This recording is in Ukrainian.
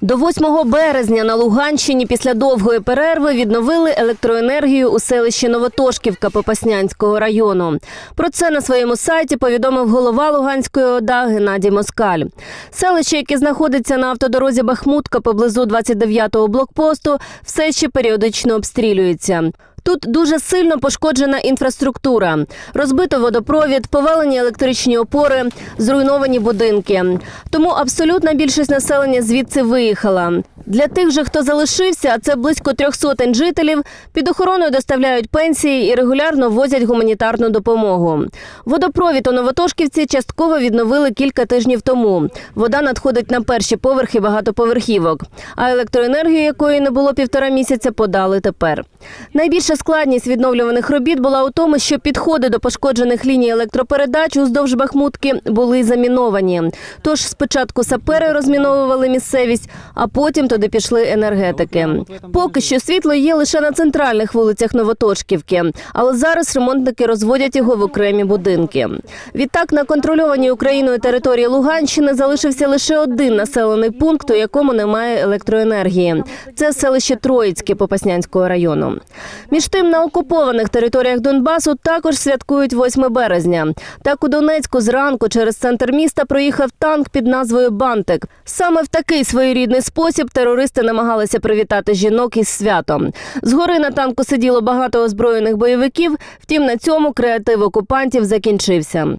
До 8 березня на Луганщині після довгої перерви відновили електроенергію у селищі Новотошківка Попаснянського району. Про це на своєму сайті повідомив голова Луганської ОДА Геннадій Москаль. Селище, яке знаходиться на автодорозі Бахмутка поблизу 29-го блокпосту, все ще періодично обстрілюється. Тут дуже сильно пошкоджена інфраструктура, розбито водопровід, повалені електричні опори, зруйновані будинки. Тому абсолютна більшість населення звідси виїхала. Для тих же, хто залишився, а це близько трьох сотень жителів, під охороною доставляють пенсії і регулярно возять гуманітарну допомогу. Водопровід у Новотошківці частково відновили кілька тижнів тому. Вода надходить на перші поверхи багатоповерхівок, а електроенергію, якої не було півтора місяця, подали тепер. Найбільша складність відновлюваних робіт була у тому, що підходи до пошкоджених ліній електропередач уздовж Бахмутки були заміновані. Тож спочатку сапери розміновували місцевість, а потім туди пішли енергетики. Поки що світло є лише на центральних вулицях Новотошківки, але зараз ремонтники розводять його в окремі будинки. Відтак на контрольованій Україною території Луганщини залишився лише один населений пункт, у якому немає електроенергії. Це селище Троїцьке Попаснянського району. Між тим, на окупованих територіях Донбасу також святкують 8 березня. Так у Донецьку зранку через центр міста проїхав танк під назвою Бантик. Саме в такий своєрідний спосіб терористи намагалися привітати жінок із святом. Згори на танку сиділо багато озброєних бойовиків. Втім, на цьому креатив окупантів закінчився.